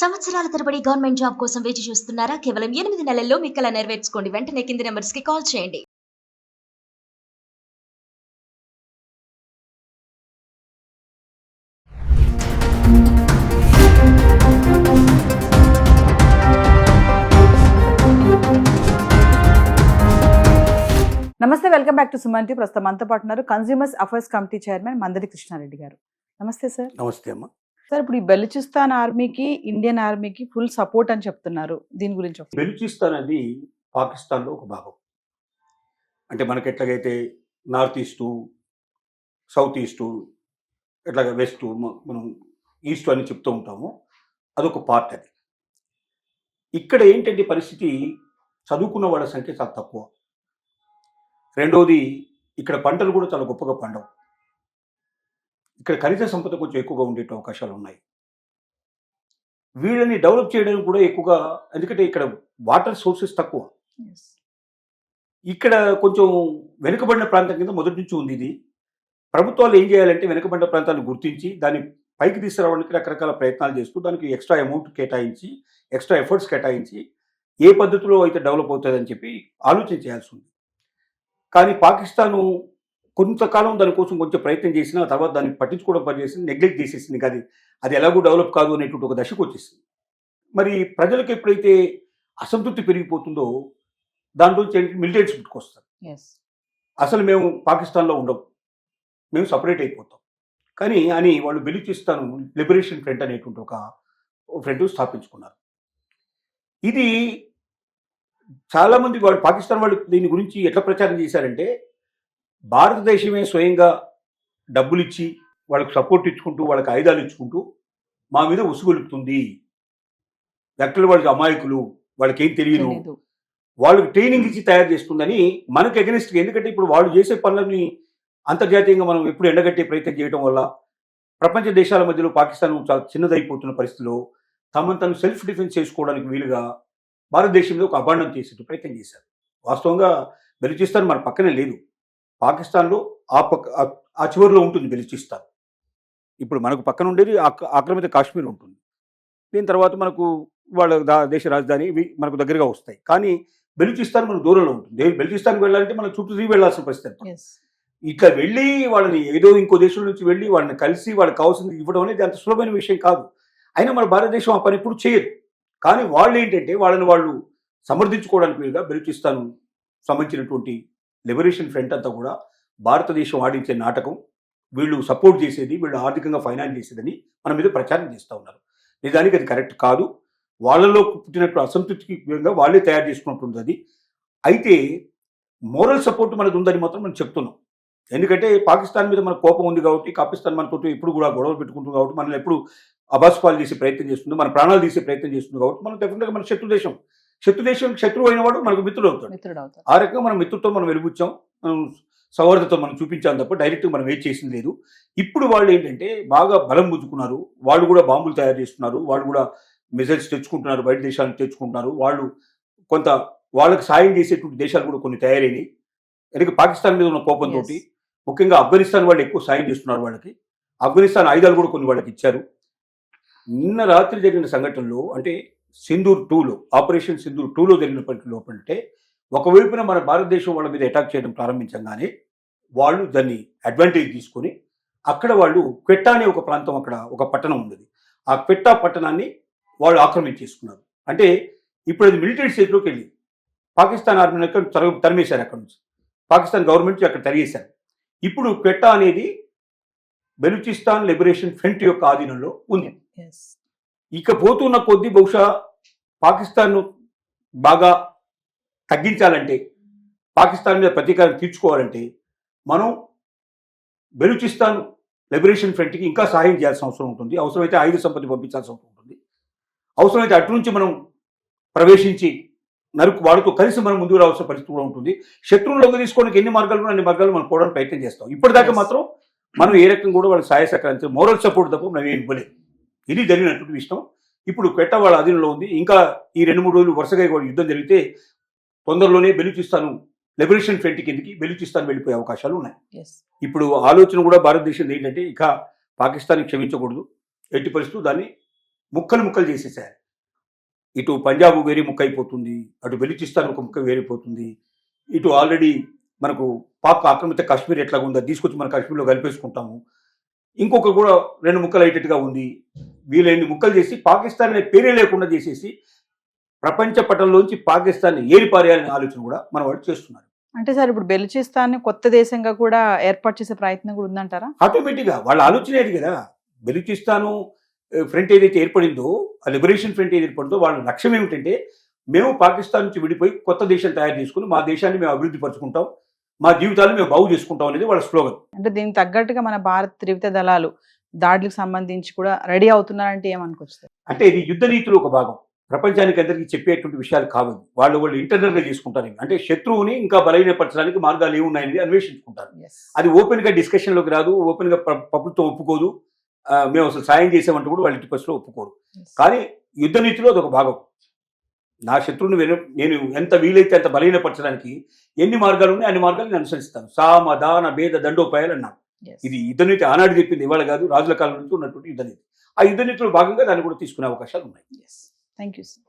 సంవత్సరాల తరబడి government job కోసం వేచి చూస్తున్నారా? కేవలం ఎనిమిది నెలల్లో మీ కల నెరవేర్చుకోండి. వెంటనే కింది నెంబర్స్కి కాల్ చేయండి. Namaste welcome back to Suman TV ప్రస్తుతం మనతో పాటు ఉన్నారు consumers affairs committee chairman Mandari Krishna Reddy గారు. నమస్తే సార్. నమస్తే అమ్మ. సార్ ఇప్పుడు ఈ బెలుచిస్తాన్ ఆర్మీకి ఇండియన్ ఆర్మీకి ఫుల్ సపోర్ట్ అని చెప్తున్నారు. దీని గురించి బెలుచిస్తాన్ అది పాకిస్తాన్లో ఒక భాగం. అంటే మనకి ఎట్లాగైతే నార్త్ ఈస్టు సౌత్ ఈస్టు ఎట్లాగ వెస్ట్ మనం ఈస్ట్ అని చెప్తూ ఉంటాము. అదొక పార్ట్ అది. ఇక్కడ ఏంటంటే పరిస్థితి? చదువుకున్న వాళ్ళ సంఖ్య చాలా తక్కువ. రెండోది ఇక్కడ పంటలు కూడా చాలా గొప్పగా పండవు. ఇక్కడ ఖనిజ సంపద కొంచెం ఎక్కువగా ఉండే అవకాశాలు ఉన్నాయి. వీళ్ళని డెవలప్ చేయడానికి కూడా ఎక్కువగా ఎందుకంటే ఇక్కడ వాటర్ సోర్సెస్ తక్కువ. ఇక్కడ కొంచెం వెనుకబడిన ప్రాంతం కింద మొదటి నుంచి ఉంది ఇది. ప్రభుత్వాలు ఏం చేయాలంటే వెనుకబడిన ప్రాంతాలను గుర్తించి దాన్ని పైకి తీసుకురావడానికి రకరకాల ప్రయత్నాలు చేస్తూ దానికి ఎక్స్ట్రా అమౌంట్ కేటాయించి ఎక్స్ట్రా ఎఫర్ట్స్ కేటాయించి ఏ పద్ధతిలో అయితే డెవలప్ అవుతుందని చెప్పి ఆలోచన చేయాల్సి ఉంది. కానీ పాకిస్తాను కొంతకాలం దానికోసం కొంచెం ప్రయత్నం చేసినా తర్వాత దాన్ని పట్టించుకోవడం పని చేసింది నెగ్లెక్ట్ చేసేసింది. కానీ అది ఎలాగూ డెవలప్ కాదు అనేటువంటి ఒక దశకు వచ్చేసింది. మరి ప్రజలకు ఎప్పుడైతే అసంతృప్తి పెరిగిపోతుందో దాంట్లో మిలిటరీస్ పుట్టుకొస్తారు. అసలు మేము పాకిస్తాన్లో ఉండం. మేము సపరేట్ అయిపోతాం. కానీ అని వాళ్ళు బెలుచిస్తాను లిబరేషన్ ఫ్రంట్ అనేటువంటి ఒక ఫ్రంట్ స్థాపించుకున్నారు. ఇది చాలామంది వాళ్ళు పాకిస్తాన్ వాళ్ళు దీని గురించి ఎట్లా ప్రచారం చేశారంటే భారతదేశమే స్వయంగా డబ్బులు ఇచ్చి వాళ్ళకి సపోర్ట్ ఇచ్చుకుంటూ వాళ్ళకి ఆయుధాలు ఇచ్చుకుంటూ మా మీద ఉసుగొలుపుతుంది. వ్యక్తులు వాళ్ళకి అమాయకులు వాళ్ళకి ఏం తెలియదు. వాళ్ళకి ట్రైనింగ్ ఇచ్చి తయారు చేస్తుందని మనకు అగెనిస్ట్ ఎందుకంటే ఇప్పుడు వాళ్ళు చేసే పనులని అంతర్జాతీయంగా మనం ఎప్పుడు ఎండగట్టే ప్రయత్నం చేయడం వల్ల ప్రపంచ దేశాల మధ్యలో పాకిస్తాన్ చాలా చిన్నదైపోతున్న పరిస్థితిలో తమను తను సెల్ఫ్ డిఫెన్స్ చేసుకోవడానికి వీలుగా భారతదేశంలో ఒక అభాండం చేసే ప్రయత్నం చేశారు. వాస్తవంగా బెలుచిస్తాన్ మన పక్కనే లేదు. పాకిస్తాన్లో ఆ పక్క ఆ- చివరిలో ఉంటుంది బెలుచిస్తాన్. ఇప్పుడు మనకు పక్కన ఉండేది ఆక్- ఆక్రమిత కాశ్మీర్ ఉంటుంది. దీని తర్వాత మనకు వాళ్ళ దేశ రాజధాని మనకు దగ్గరగా వస్తాయి. కానీ బెలుచిస్తాన్ మనకు దూరంలో ఉంటుంది. బెలుచిస్తాన్కి వెళ్ళాలంటే మనం చుట్టూ తిరిగి వెళ్ళాల్సిన పరిస్థితి. ఇట్లా వెళ్ళి వాళ్ళని ఏదో ఇంకో దేశం నుంచి వెళ్ళి వాళ్ళని కలిసి వాళ్ళకి కావాల్సింది ఇవ్వడం అనేది అంత సులభమైన విషయం కాదు. అయినా మన భారతదేశం ఆ పని ఇప్పుడు చేయదు. కానీ వాళ్ళు ఏంటంటే వాళ్ళని వాళ్ళు సమర్థించుకోవడానికి వీలుగా బెలుచిస్తాన్ సంబంధించినటువంటి లిబరేషన్ ఫ్రంట్ అంతా కూడా భారతదేశం ఆడించే నాటకం వీళ్ళు సపోర్ట్ చేసేది వీళ్ళు ఆర్థికంగా ఫైనాన్స్ చేసేదని మన మీద ప్రచారం చేస్తూ ఉన్నారు. నిజానికి అది కరెక్ట్ కాదు. వాళ్ళలో పుట్టినట్టు అసంతృప్తికి విధంగా వాళ్ళే తయారు చేసుకుంటుంది అది. అయితే మోరల్ సపోర్ట్ మనది ఉందని మాత్రం మనం చెప్తున్నాం. ఎందుకంటే పాకిస్తాన్ మీద మన కోపం ఉంది కాబట్టి పాకిస్తాన్ మనతో ఎప్పుడు కూడా గొడవలు పెట్టుకుంటుంది కాబట్టి మనల్ని ఎప్పుడు అబాస్పాలు చేసే ప్రయత్నం చేస్తుంది మన ప్రాణాలు తీసే ప్రయత్నం చేస్తుంది కాబట్టి మనం డెఫినెట్గా మన శత్రు దేశం. శత్రు దేశం శత్రువు అయిన వాడు మనకు మిత్రుడు అవుతాడు. మిత్రుడు ఆ రకంగా మనం మిత్రుత్వం మనం వెలుగుచ్చాం మనం సౌహార్దతో మనం చూపించాం తప్ప డైరెక్ట్గా మనం ఏం చేసింది లేదు. ఇప్పుడు వాళ్ళు ఏంటంటే బాగా బలం పుంజుకున్నారు వాళ్ళు కూడా బాంబులు తయారు చేస్తున్నారు వాళ్ళు కూడా మిజైల్స్ తెచ్చుకుంటున్నారు బయట దేశాల నుంచి తెచ్చుకుంటున్నారు వాళ్ళు కొంత వాళ్ళకి సాయం చేసేటువంటి దేశాలు కూడా కొన్ని తయారైనవి ఎందుకంటే పాకిస్తాన్ మీద ఉన్న కోపంతో. ముఖ్యంగా ఆఫ్ఘనిస్తాన్ వాళ్ళు ఎక్కువ సాయం చేస్తున్నారు వాళ్ళకి. ఆఫ్ఘనిస్తాన్ ఆయుధాలు కూడా కొన్ని వాళ్ళకి ఇచ్చారు. నిన్న రాత్రి జరిగిన సంఘటనలో అంటే సింధూర్ టూలో ఆపరేషన్ సింధూర్ టూలో జరిగిన పరిస్థితి లోపలంటే ఒకవైపున మన భారతదేశం వాళ్ళ మీద అటాక్ చేయడం ప్రారంభించగానే వాళ్ళు దాన్ని అడ్వాంటేజ్ తీసుకొని అక్కడ వాళ్ళు క్వెట్టా అనే ఒక ప్రాంతం అక్కడ ఒక పట్టణం ఉండేది ఆ క్వెట్టా పట్టణాన్ని వాళ్ళు ఆక్రమించేసుకున్నారు అంటే ఇప్పుడు అది మిలిటరీ స్టేట్లోకి వెళ్ళింది. పాకిస్తాన్ ఆర్మీని అక్కడ తర తరిమేశారు అక్కడ నుంచి. పాకిస్తాన్ గవర్నమెంట్ అక్కడ తరిగేశారు. ఇప్పుడు క్వెట్టా అనేది బెలూచిస్తాన్ లిబరేషన్ ఫ్రంట్ యొక్క ఆధీనంలో ఉంది. ఇక పోతున్న కొద్దీ బహుశా పాకిస్తాన్ను బాగా తగ్గించాలంటే పాకిస్తాన్ మీద ప్రతీకారం తీర్చుకోవాలంటే మనం బెలూచిస్తాన్ లిబరేషన్ ఫ్రంట్కి ఇంకా సహాయం చేయాల్సిన అవసరం ఉంటుంది. అవసరమైతే ఆయుధ సంపత్తి పంపించాల్సిన అవసరం ఉంటుంది. అవసరమైతే అటు నుంచి మనం ప్రవేశించి నరుకు వాడితో కలిసి మనం ముందుకు రావాల్సిన పరిస్థితి కూడా ఉంటుంది. శత్రువులు లొంగ తీసుకోవడానికి ఎన్ని మార్గాలు అన్ని మార్గాలు మనం పోవడానికి ప్రయత్నం చేస్తాం. ఇప్పటిదాకా. మాత్రం మనం ఏ రకంగా కూడా వాళ్ళకి సహాయ సహకరించాలి మోరల్ సపోర్ట్ తప్ప మనం ఏం ఇవ్వలేదు. ఇది జరిగినటువంటి విషయం. ఇప్పుడు పెట్ట వాళ్ళ అధీనంలో ఉంది. ఇంకా ఈ రెండు మూడు రోజులు వరుసగా యుద్ధం జరిగితే తొందరలోనే బెలూచిస్తాను లిబరేషన్ ఫ్రంట్ కిందకి బెలూచిస్తాన్ వెళ్ళిపోయే అవకాశాలు ఉన్నాయి. ఇప్పుడు ఆలోచన కూడా భారతదేశం ఏంటంటే ఇక పాకిస్తాన్ క్షమించకూడదు. ఎట్టి పరిస్థితులు దాన్ని ముక్కలు ముక్కలు చేసేసారు. ఇటు పంజాబ్ వేరే ముక్క అయిపోతుంది అటు బెలిచిస్తాన్ ఒక ముక్క వేరైపోతుంది ఇటు ఆల్రెడీ మనకు పాక్ ఆక్రమిత కాశ్మీర్ ఎట్లా ఉందో తీసుకొచ్చి మన కాశ్మీర్లో కలిపేసుకుంటాము. ఇంకొక కూడా రెండు ముక్కలు అయ్యేటట్టుగా ఉంది. వీలైన ముక్కలు చేసి పాకిస్తాన్ అనే పేరే లేకుండా చేసేసి ప్రపంచ పటంలోంచి పాకిస్తాన్ ఏరిపారేయాలనే ఆలోచన కూడా మన వాళ్ళు చేస్తున్నారు. అంటే సార్ ఇప్పుడు బెలుచిస్తాన్ కొత్త దేశంగా కూడా ఏర్పాటు చేసే ప్రయత్నం కూడా ఉందంటారా? ఆటోమేటిక్గా వాళ్ళ ఆలోచన ఏది కదా. బెలూచిస్తాను ఫ్రంట్ ఏదైతే ఏర్పడిందో ఆ లిబరేషన్ ఫ్రంట్ ఏది ఏర్పడిందో వాళ్ళ లక్ష్యం ఏమిటంటే మేము పాకిస్తాన్ నుంచి విడిపోయి కొత్త దేశం తయారు చేసుకుని మా దేశాన్ని మేము అభివృద్ధి పరుచుకుంటాం మా జీవితాలు మేము బాగు చేసుకుంటాం అనేది వాళ్ళ స్లోగన్. అంటే దీనికి తగ్గట్టుగా మన భారత్ త్రివిధ దళాలు దాడులకు సంబంధించి కూడా రెడీ అవుతున్నారంటే ఏమనుకోవచ్చు అంటే ఇది యుద్ధ నీతిలో ఒక భాగం. ప్రపంచానికి అందరికీ చెప్పేటువంటి విషయాలు కావు. వాళ్ళు వాళ్ళు ఇంటర్నల్గా చేసుకుంటారు. అంటే శత్రువుని ఇంకా బలహీనపరచడానికి మార్గాలు ఏమున్నాయని అన్వేషించుకుంటారు. అది ఓపెన్గా డిస్కషన్లోకి రాదు ఓపెన్గా ప్ర- ప్రభుత్వం ఒప్పుకోదు. మేము అసలు సాయం చేసామంటూ కూడా వాళ్ళ ఇంటి పరిస్థితిలో ఒప్పుకోరు. కానీ యుద్ధ నీతిలో అదొక భాగం. నా శత్రువుని వెను- నేను ఎంత వీలైతే అంత బలహీనపరచడానికి ఎన్ని మార్గాలు ఉన్నాయి అన్ని మార్గాలు నేను అనుసరిస్తాను. సామ దాన భేద దండోపాయాలు అన్నాను. ఇది యుద్ధ నీతి ఆనాడు చెప్పింది ఇవాళ కాదు రాజుల కాలం నుంచి ఉన్నటువంటి యుద్ధ నీతి ఆ యుద్ధ నీతిలో భాగంగా దాన్ని కూడా తీసుకునే అవకాశాలు ఉన్నాయి. Thank you sir